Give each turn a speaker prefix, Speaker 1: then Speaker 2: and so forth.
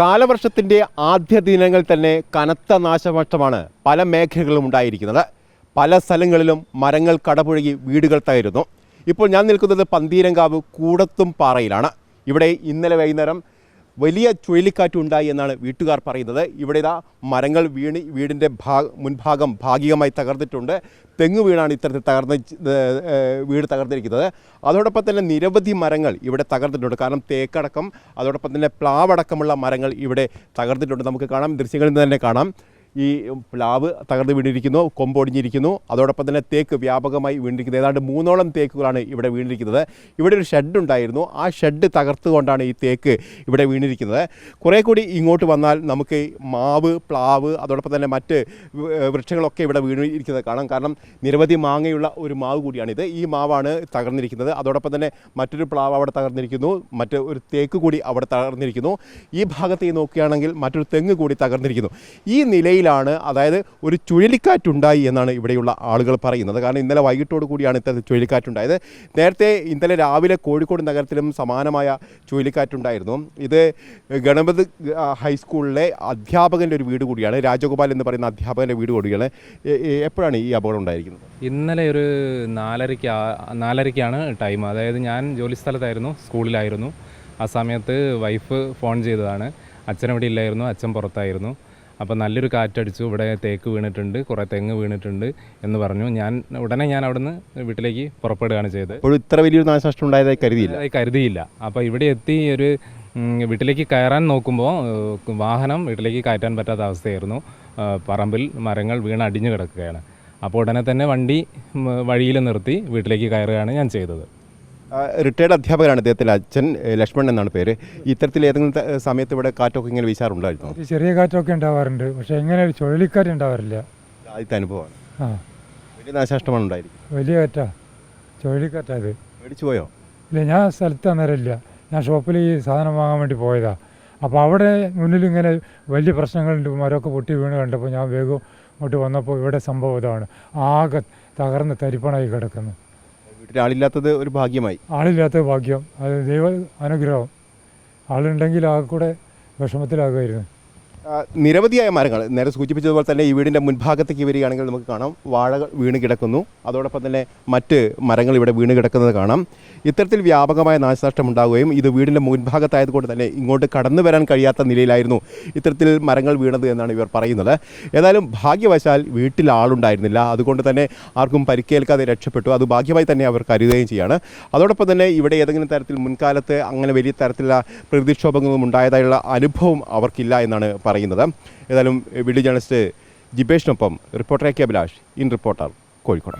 Speaker 1: കാലവർഷത്തിന്റെ ആദ്യ ദിനങ്ങൾ തന്നെ കനത്ത നാശനഷ്ടമാണ് പല മേഖലകളിലും ഉണ്ടായിരിക്കുന്നത്. പല സ്ഥലങ്ങളിലും മരങ്ങൾ കടപുഴകി വീടുകൾ തകരുന്നു. ഇപ്പോൾ ഞാൻ നിൽക്കുന്നത് പന്തീരങ്കാവ് കൂടത്തും പാറയിലാണ് ഇവിടെ ഇന്നലെ വൈകുന്നേരം വലിയ ചുഴലിക്കാറ്റുണ്ടായി എന്നാണ് വീട്ടുകാർ പറയുന്നത്. ഇവിടെ ഇതാ മരങ്ങൾ വീണ് വീടിന്റെ ഭാ മുൻഭാഗം ഭാഗികമായി തകർന്നിട്ടുണ്ട്. തെങ്ങ് വീണാണ് ഇത്തരത്തിൽ തകർന്ന് വീട് തകർന്നിരിക്കുന്നത്. അതോടൊപ്പം തന്നെ നിരവധി മരങ്ങൾ ഇവിടെ തകർന്നിട്ടുണ്ട്. കാരണം തേക്കടക്കം അതോടൊപ്പം തന്നെ പ്ലാവടക്കമുള്ള മരങ്ങൾ ഇവിടെ തകർന്നിട്ടുണ്ട്. നമുക്ക് കാണാം ദൃശ്യങ്ങളിൽ തന്നെ കാണാം. ഈ പ്ലാവ് തകർന്ന് വീണിരിക്കുന്നു കൊമ്പൊടിഞ്ഞിരിക്കുന്നു. അതോടൊപ്പം തന്നെ തേക്ക് വ്യാപകമായി വീണിരിക്കുന്നത് ഏതാണ്ട് മൂന്നോളം തേക്കുകളാണ് ഇവിടെ വീണിരിക്കുന്നത്. ഇവിടെ ഒരു ഷെഡ് ഉണ്ടായിരുന്നു. ആ ഷെഡ് തകർത്തുകൊണ്ടാണ് ഈ തേക്ക് ഇവിടെ വീണിരിക്കുന്നത്. കുറേ കൂടി ഇങ്ങോട്ട് വന്നാൽ നമുക്ക് മാവ് പ്ലാവ് അതോടൊപ്പം തന്നെ മറ്റ് വൃക്ഷങ്ങളൊക്കെ ഇവിടെ വീണിരിക്കുന്നത് കാണാം. കാരണം നിരവധി മാങ്ങയുള്ള ഒരു മാവ് കൂടിയാണിത്. ഈ മാവാണ് തകർന്നിരിക്കുന്നത്. അതോടൊപ്പം തന്നെ മറ്റൊരു പ്ലാവ് അവിടെ തകർന്നിരിക്കുന്നു. മറ്റ് ഒരു തേക്ക് കൂടി അവിടെ തകർന്നിരിക്കുന്നു. ഈ ഭാഗത്തേക്ക് നോക്കുകയാണെങ്കിൽ മറ്റൊരു തെങ്ങ് കൂടി തകർന്നിരിക്കുന്നു. ഈ നിലയിലാണ് അതായത് ഒരു ചുഴലിക്കാറ്റുണ്ടായി എന്നാണ് ഇവിടെയുള്ള ആളുകൾ പറയുന്നത്. കാരണം ഇന്നലെ വൈകിട്ടോട് കൂടിയാണ് ഇത്തരത്തിൽ ചുഴലിക്കാറ്റുണ്ടായത്. നേരത്തെ ഇന്നലെ രാവിലെ കോഴിക്കോട് നഗരത്തിലും സമാനമായ ചുഴലിക്കാറ്റുണ്ടായിരുന്നു. ഇത് ഗണപത് ഹൈസ്കൂളിലെ അധ്യാപകന്റെ ഒരു വീട് കൂടിയാണ്. രാജഗോപാൽ എന്ന് പറയുന്ന അധ്യാപകന്റെ വീട് കൂടിയാണ്. എപ്പോഴാണ് ഈ അപകടം ഉണ്ടായിരിക്കുന്നത്?
Speaker 2: ഇന്നലെ ഒരു നാലരയ്ക്ക് നാലരയ്ക്കാണ് ടൈം. അതായത് ഞാൻ ജോലി സ്ഥലത്തായിരുന്നു സ്കൂളിലായിരുന്നു. ആ സമയത്ത് വൈഫ് ഫോൺ ചെയ്തതാണ്. അച്ഛൻ ഇവിടെ ഇല്ലായിരുന്നു അച്ഛൻ പുറത്തായിരുന്നു. അപ്പോൾ നല്ലൊരു കാറ്റടിച്ചു. ഇവിടെ തേക്ക് വീണിട്ടുണ്ട് കുറേ തെങ്ങ് വീണിട്ടുണ്ട് എന്ന് പറഞ്ഞു. ഞാൻ ഉടനെ ഞാൻ അവിടുന്ന് വീട്ടിലേക്ക് പുറപ്പെടുകയാണ് ചെയ്തത്.
Speaker 1: അപ്പോൾ ഇത്ര വലിയൊരു നാശനഷ്ടം ഉണ്ടായതായി കരുതിയില്ല?
Speaker 2: കരുതിയില്ല. അപ്പോൾ ഇവിടെ എത്തി ഒരു വീട്ടിലേക്ക് കയറാൻ നോക്കുമ്പോൾ വാഹനം വീട്ടിലേക്ക് കയറ്റാൻ പറ്റാത്ത അവസ്ഥയായിരുന്നു. പറമ്പിൽ മരങ്ങൾ വീണ് അടിഞ്ഞു കിടക്കുകയാണ്. അപ്പോൾ ഉടനെ തന്നെ വണ്ടി വഴിയിൽ നിർത്തി വീട്ടിലേക്ക് കയറുകയാണ് ഞാൻ ചെയ്തത്.
Speaker 1: റിട്ടയർഡ് അധ്യാപകരാണ് അദ്ദേഹത്തിന്റെ അച്ഛൻ ലക്ഷ്മൺ എന്നാണ് പേര്. ഇത്തരത്തിൽ ഏതെങ്കിലും സമയത്ത് ഇവിടെ കാറ്റൊക്കെ ഇങ്ങനെ വീശാറുണ്ടായിരുന്നു?
Speaker 3: ചെറിയ കാറ്റൊക്കെ ഉണ്ടാവാറുണ്ട്. പക്ഷേ എങ്ങനെ ഒരു ചുഴലിക്കാറ്റ് ഉണ്ടാവാറില്ല.
Speaker 1: ആദ്യത്തെ അനുഭവമാണ്. വലിയ നാശനഷ്ടമാണ് ഉണ്ടായിരിക്കും
Speaker 3: വലിയ കാറ്റാ. ചുഴലിക്കാറ്റാ അത്.
Speaker 1: മേടിച്ചു പോയോ?
Speaker 3: ഇല്ല ഞാൻ സ്ഥലത്ത് അന്നേരമില്ല. ഞാൻ ഷോപ്പിൽ ഈ സാധനം വാങ്ങാൻ വേണ്ടി പോയതാ. അപ്പോൾ അവിടെ മുന്നിൽ ഇങ്ങനെ വലിയ പ്രശ്നങ്ങളുണ്ട്. മരമൊക്കെ പൊട്ടി വീണ് കണ്ടപ്പോൾ ഞാൻ വേഗം ഇങ്ങോട്ട് വന്നപ്പോൾ ഇവിടെ സംഭവം ഇതാണ്. ആകെ തകർന്ന് തരിപ്പണായി കിടക്കുന്നു.
Speaker 1: ആളില്ലാത്തത് ഒരു ഭാഗ്യമായി.
Speaker 3: ആളില്ലാത്ത ഭാഗ്യം അത് ദൈവ അനുഗ്രഹം. ആളുണ്ടെങ്കിൽ ആ കൂടെ വിഷമത്തിലാകുമായിരുന്നു.
Speaker 1: നിരവധിയായ മരങ്ങൾ. നേരെ സൂചിപ്പിച്ചതുപോലെ തന്നെ ഈ വീടിന്റെ മുൻഭാഗത്തേക്ക് വരികയാണെങ്കിൽ നമുക്ക് കാണാം. വാഴകൾ വീണ് കിടക്കുന്നു. അതോടൊപ്പം തന്നെ മറ്റ് മരങ്ങൾ ഇവിടെ വീണ് കിടക്കുന്നത് കാണാം. ഇത്തരത്തിൽ വ്യാപകമായ നാശനഷ്ടം ഉണ്ടാവുകയും ഇത് വീടിന്റെ മുൻഭാഗത്തായതുകൊണ്ട് തന്നെ ഇങ്ങോട്ട് കടന്നു വരാൻ കഴിയാത്ത നിലയിലായിരുന്നു ഇത്തരത്തിൽ മരങ്ങൾ വീണത് എന്നാണ് ഇവർ പറയുന്നത്. ഏതായാലും ഭാഗ്യവശാൽ വീട്ടിൽ ആളുണ്ടായിരുന്നില്ല. അതുകൊണ്ട് തന്നെ ആർക്കും പരിക്കേൽക്കാതെ രക്ഷപ്പെട്ടു. അത് ഭാഗ്യമായി തന്നെ അവർ കരുതുകയും ചെയ്യാണ്. അതോടൊപ്പം തന്നെ ഇവിടെ ഏതെങ്കിലും തരത്തിൽ മുൻകാലത്ത് അങ്ങനെ വലിയ തരത്തിലുള്ള പ്രകൃതിക്ഷോഭങ്ങളൊന്നും ഉണ്ടായതായുള്ള അനുഭവം അവർക്കില്ല എന്നാണ് പറയുന്നത്. ഏതായാലും video journalist ജിബേഷിനൊപ്പം reporter A K Abhilash in reporter Kozhikode.